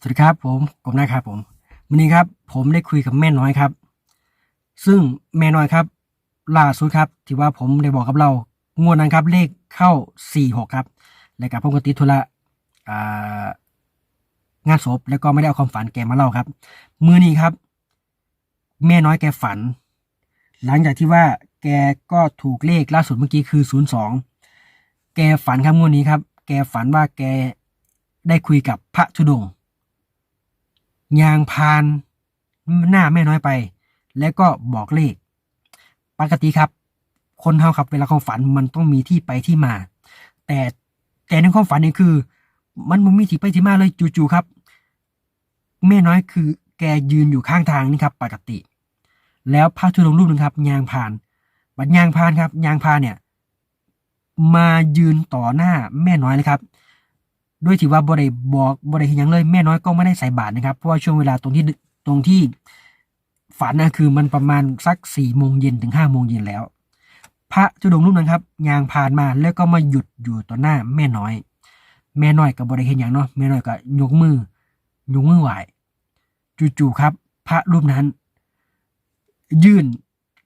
สวัสดีครับผมกบนะครับผมวันนี้ครับ ผมได้คุยกับแม่น้อยครับ ซึ่งแม่น้อยครับล่าสุดครับที่ว่าผมได้บอกกับเรางวดนั้นครับ เลขเข้าสี่หกครับ แล้วกับผมก็ติดธุระงานศพแล้วก็ไม่ได้เอาความฝันแกมาเล่าครับ มือนี้ครับ แม่น้อยแกฝัน หลังจากที่ว่าแกก็ถูกเลขล่าสุดเมื่อกี้คือศูนย์สองแกฝันครับงวดนี้ครับ แกฝันว่าแกได้คุยกับพระธุดงค์ ยางพาน หน้าแม่น้อยไป แล้วก็บอกเลข ปกติครับ คนเฮาครับ เวลาเขาฝันมันต้องมีที่ไปที่มา แต่แต่ในความฝันเนี่ยคือ มันไม่มีที่ไปที่มาเลยจู่ๆครับ แม่น้อยคือ แกยืนอยู่ข้างทางนี่ครับ ปกติ แล้วพระธุดงรูปหนึ่งครับ ยางพาน บัดยางพานครับ ยางพานเนี่ย มายืนต่อหน้าแม่น้อยเลยครับ ด้วยที่ว่าบ่ได้บอกบ่ได้เห็นยังเลยแม่น้อยก็ไม่ได้ใส่บาตรนะครับ เพราะว่าช่วงเวลาตรงที่ตรงที่ฝันนะคือมันประมาณสักสี่โมงเย็นถึงห้าโมงเย็นแล้ว พระจุดงรูปนั้นครับยางผ่านมาแล้วก็มาหยุดอยู่ต่อหน้าแม่น้อย แม่น้อยก็บ่ได้เห็นอย่างเนาะแม่น้อยก็ยกมือยกมือไหวจู่ๆครับ พระรูปนั้น ยื่น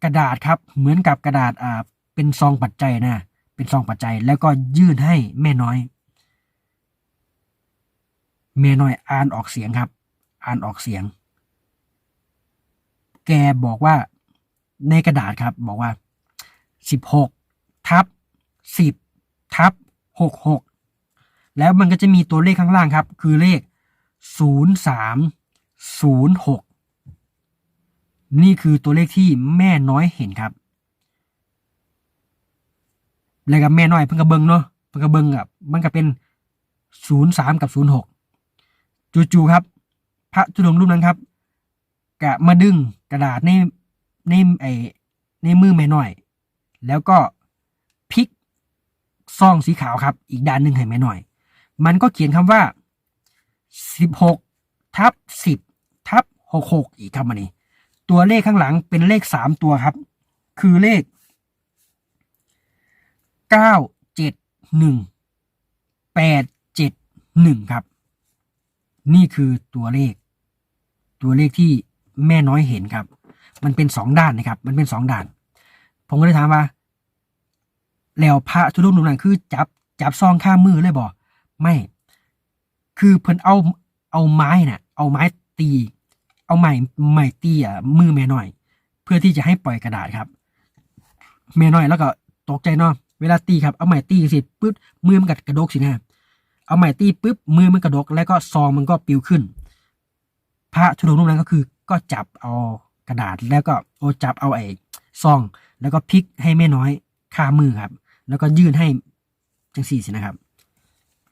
กระดาษครับ เหมือนกับกระดาษอ่าเป็นซองปัจจัยนะเป็นซองปัจจัย แล้วก็ยื่นให้แม่น้อย เมน้อยอ่านออกเสียงครับ อ่านออกเสียง แกบอกว่าในกระดาษครับ บอกว่าสิบหกทับสิบทับหกหกแล้วมันก็จะมีตัวเลขข้างล่างครับ คือเลขศูนย์สามศูนย์หกนี่คือตัวเลขที่แม่น้อยเห็นครับ แล้วกับแม่น้อยเพิ่งกระเบิงเนาะเพิ่งกระเบิงกับมันก็เป็นศูนย์สามกับศูนย์หก จู่ๆครับ พระธุดงรูปนั้นครับกะมาดึงกระดาษในในไอในมือแม่น้อย แล้วก็พลิกซองสีขาวครับ อีกด้านหนึ่งให้แม่น้อย มันก็เขียนคำว่าสิบหกทับสิบทับหกหกอีกครับมันนี้ ตัวเลขข้างหลังเป็นเลขสามตัวครับ คือเลขเก้าเจ็ดหนึ่งแปดเจ็ดหนึ่งครับ นี่คือตัวเลข ตัวเลขที่แม่น้อยเห็นครับ มันเป็นสองด้านนะครับ มันเป็นสองด้าน ผมก็เลยถามว่า แล้วพระทุดงค์นั้นคือ จับจับซองข้ามมือเลยบ่ไม่ คือเพิ่นเอาเอาไม้น่ะ เอาไม้ตี เอาไม้ไม้ตีอะมือแม่น้อย เพื่อที่จะให้ปล่อยกระดาษครับ แม่น้อยแล้วก็ตกใจเนาะเวลาตีครับเอาไม้ตีสิปึ๊บมือมันกัดกระดกสินะ เอาไม้ตีปุ๊บมือมันกระดก แล้วก็ซองมันก็ปิวขึ้น พระธุดงค์รูปนั้นก็คือ ก็จับเอากระดาษแล้วก็โอจับเอาไอ้ซอง แล้วก็พลิกให้แม่น้อยคามือครับ แล้วก็ยื่นให้จังสี่สินะครับ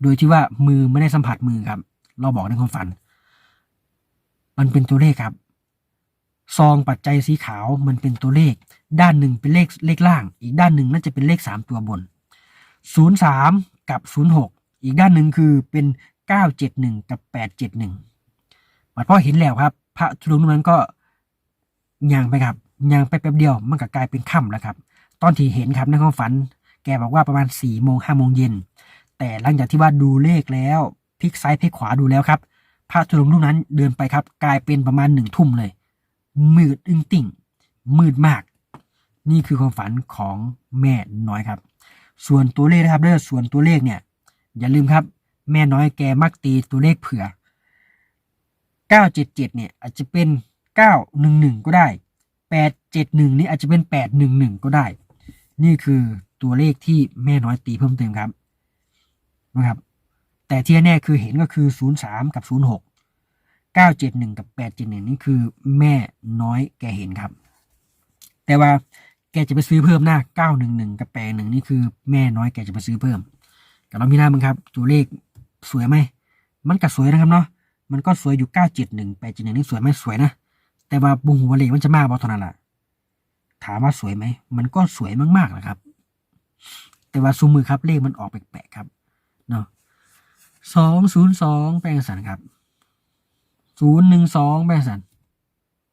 โดยที่ว่ามือไม่ได้สัมผัสมือครับ เราบอกในความฝัน มันเป็นตัวเลขครับซองปัจจัยสีขาวมันเป็นตัวเลข ด้านหนึ่งเป็นเลขเลขล่าง อีกด้านหนึ่งน่าจะเป็นเลขสามตัวบนศูนย์สามกับศูนย์หก อีกด้านหนึ่งคือเป็นเก้าเจ็ดหนึ่งกับแปดเจ็ดหนึ่งบัดพอเห็นแล้วครับ พระธุดงค์รูปนั้นก็ย่างไปครับย่างไปแป๊บเดียวมันก็กลายเป็นค่ำแล้วครับ ตอนที่เห็นครับในความฝัน แกบอกว่าประมาณสี่โมงห้าโมงเย็น แต่หลังจากที่ว่าดูเลขแล้วพลิกซ้ายพลิกขวาดูแล้วครับ พระธุดงค์รูปนั้นเดินไปครับ กลายเป็นประมาณหนึ่งทุ่มเลย มืดอึ้งติ่ง มืดมาก นี่คือความฝันของแม่น้อยครับ ส่วนตัวเลขนะครับเด้อส่วนตัวเลขเนี่ย อย่าลืมครับ แม่น้อยแกมักตีตัวเลขเผื่อ 977 เนี่ยอาจจะเป็น 911 ก็ได้ 871 นี่อาจจะเป็น 811 ก็ได้ นี่คือตัวเลขที่แม่น้อยตีเพิ่มเติมครับนะครับ แต่ที่แน่คือเห็นก็คือ 03 กับ 06 971 กับ 871 นี่คือแม่น้อยแกเห็นครับ แต่ว่าแกจะไปซื้อเพิ่มหน้า 911 กับ 81 นี่คือแม่น้อยแกจะไปซื้อเพิ่ม กับเรามีหน้ามึงครับ ตัวเลขสวยไหม มันก็สวยนะครับเนาะ มันก็สวยอยู่เก้าเจ็ดหนึ่งแปดเจ็ดหนึ่งนี่สวยไหมสวยนะ แต่ว่าบุงหัวเลขมันจะมากบอเท่านั้นแหละถามว่าสวยไหม มันก็สวยมากๆแหละครับ แต่ว่าซูมมือครับเลขมันออกแปลกๆครับ เนาะสองศูนย์สองแปลงสันครับศูนย์หนึ่งสองแปลงสัน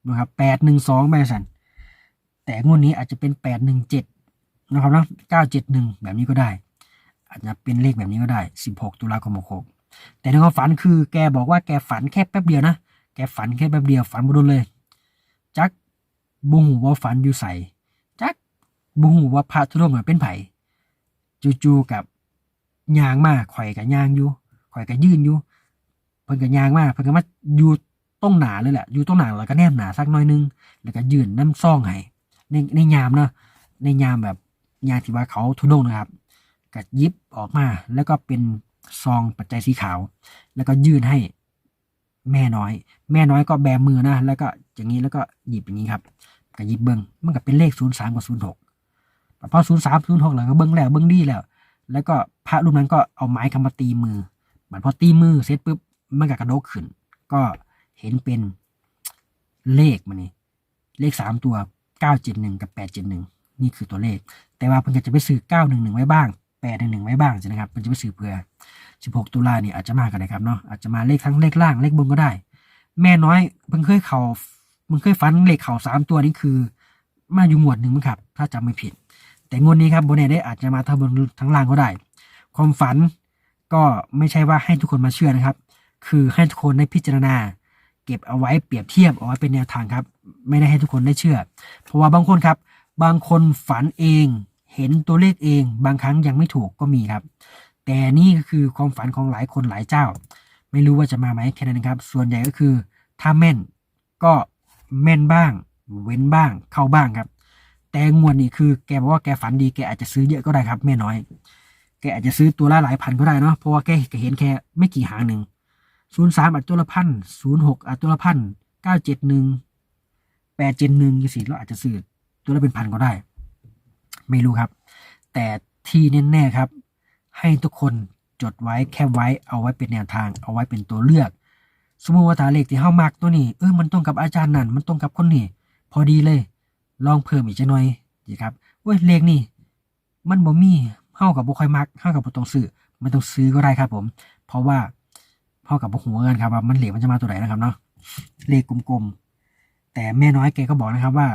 นะครับแปดหนึ่งสองแปลงสันแต่งวดนี้อาจจะเป็นแปดหนึ่งเจ็ดนะครับเนาะเก้าเจ็ดหนึ่งแบบนี้ก็ได้ อาจจะเป็นเลขแบบนี้ก็ได้ 16 ตุลาคม66แต่ในความฝันคือแกบอกว่าแกฝันแค่แป๊บเดียวนะ แกฝันแค่แป๊บเดียวฝันบ่โดนเลย จักบุหูว่าฝันอยู่ใส่จักบุหูว่าพระธุดงค์น่ะเป็นไผ่จู่ๆกับยางมาข่อยกับยางอยู่ข่อยกับยืนอยู่ เพิ่นกับยางมาเพิ่นก็มาอยู่ต้องหนาเลยแหละอยู่ต้องหนาแล้วก็แนมหนาสักน้อยนึง แล้วก็ยืนน้ำซ่องให้ในในยามเนาะในยามแบบยามที่ว่าเขาทุดงค์นะครับ ก็ยิบออกมา แล้วก็เป็นซองปัจจัยสีขาว แล้วก็ยื่นให้แม่น้อย แม่น้อยก็แบมือนะ แล้วก็อย่างนี้แล้วก็หยิบอย่างนี้ครับก็หยิบเบิ้งมันก็เป็นเลขศูนย์สามกับศูนย์หกพอศูนย์สามศูนย์หกแล้วก็เบิ้งแล้วเบิ้งดีแล้ว แล้วก็พระรูปนั้นก็เอาไม้คำมาตีมือเหมือนพอตีมือเสร็จปุ๊บมันก็กระโดดขึ้น ก็เห็นเป็นเลขมันนี่เลขสามตัวเก้าเจ็ดหนึ่งกับแปดเจ็ดหนึ่งนี่คือตัวเลข แต่ว่าเพิ่นก็จะไปซื้อเก้าหนึ่งหนึ่งไว้บ้าง แปดหนึ่งหนึ่งไว้บ้างใช่ไหมครับเพิ่นจะไปซื้อเพื่อ16ตุลาเนี่ยอาจจะมากันนะครับเนาะอาจจะมาเลขทั้งเลขล่างเลขบนก็ได้ แม่น้อยเพิ่งเคยเขาเพิ่งเคยฟันเลขเข่าสามตัวนี่คือ มาอยู่หมวดหนึ่งมั้งครับ ถ้าจำไม่ผิด แต่งวดนี้ครับโบเน่ได้อาจจะมาทั้งบนทั้งล่างก็ได้ ความฝันก็ไม่ใช่ว่าให้ทุกคนมาเชื่อนะครับ คือให้ทุกคนได้พิจารณา เก็บเอาไว้เปรียบเทียบเอาไว้เป็นแนวทางครับ ไม่ได้ให้ทุกคนได้เชื่อ เพราะว่าบางคนครับ บางคนฝันเอง เห็นตัวเลขเองบางครั้งยังไม่ถูกก็มีครับ แต่นี่ก็คือความฝันของหลายคนหลายเจ้า ไม่รู้ว่าจะมาไหมแค่นั้นครับ ส่วนใหญ่ก็คือถ้าแม่นก็แม่นบ้าง เว้นบ้างเข้าบ้างครับ แต่งวดนี้คือแกบอกว่าแกฝันดีแกอาจจะซื้อเยอะก็ได้ครับแม่น้อย แกอาจจะซื้อตัวละหลายพันก็ได้เนาะเพราะว่าแกเห็นแค่ไม่กี่หางหนึ่งศูนย์สามอัดตัวละพันศูนย์หกอัดตัวละพันเก้าเจ็ดหนึ่งแปดเจ็ดหนึ่งยี่สิบเราอาจจะซื้อตัวละเป็นพันก็ได้ ไม่รู้ครับ แต่ที่แน่ๆครับ ให้ทุกคนจดไว้แคบไว้เอาไว้เป็นแนวทาง เอาไว้เป็นตัวเลือก สมมติว่าถ้าเลขที่เฮามักตัวนี้เออมันตรงกับอาจารย์นั่นมันตรงกับคนนี้พอดีเลย ลองเพิ่มอีกจะหน่อยดีครับเว้ยเลขนี่มันบ่มีเฮากับบ่ค่อยมักเฮากับบ่ต้องซื้อไม่ต้องซื้อก็ได้ครับผม เพราะว่าเฮากับบ่ฮู้กันครับว่ามันเหลขมันจะมาตัวไหนนะครับเนาะเลขกลมๆแต่แม่น้อยแกก็บอกนะครับว่า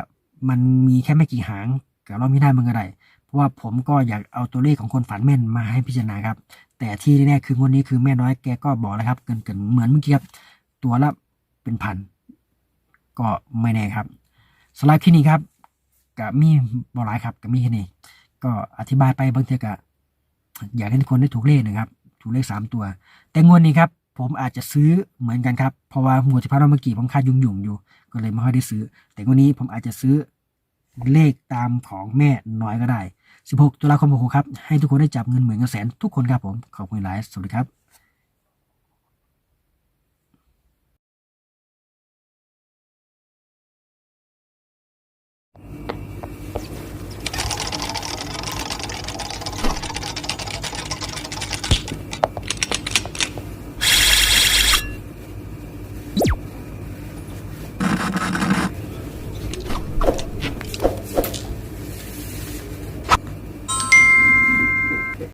มันมีแค่ไม่กี่หาง กับเราไม่ได้มันก็ได้เพราะว่าผมก็อยากเอาตัวเลขของคนฝันแม่นมาให้พิจารณาครับ แต่ที่แน่คืองวดนี้คือแม่น้อยแกก็บอกแล้วครับ เกินเกินๆเหมือนเมื่อกี้ครับ ตัวละเป็นพันก็ไม่แน่ครับสำหรับคลิปนี้ครับกับมีบอลายครับกับมีแค่นี้ก็อธิบายไปบางทีก็อยากให้ทุกคนได้ถูกเลขนะครับ ถูกเลขสามตัว แต่งวดนี้ครับ ผมอาจจะซื้อเหมือนกันครับ เพราะว่าหมวดที่พาเราเมื่อกี้ผมคาดยุ่งยุ่งๆอยู่ ก็เลยไม่ค่อยได้ซื้อ แต่งวดนี้ผมอาจจะซื้อ เลขตามของแม่น้อยก็ได้ 16 ตุลาคม6ครับ ให้ทุกคนได้จับเงินหมื่นเงินแสนทุกคนครับผม ขอบคุณหลาย สวัสดีครับ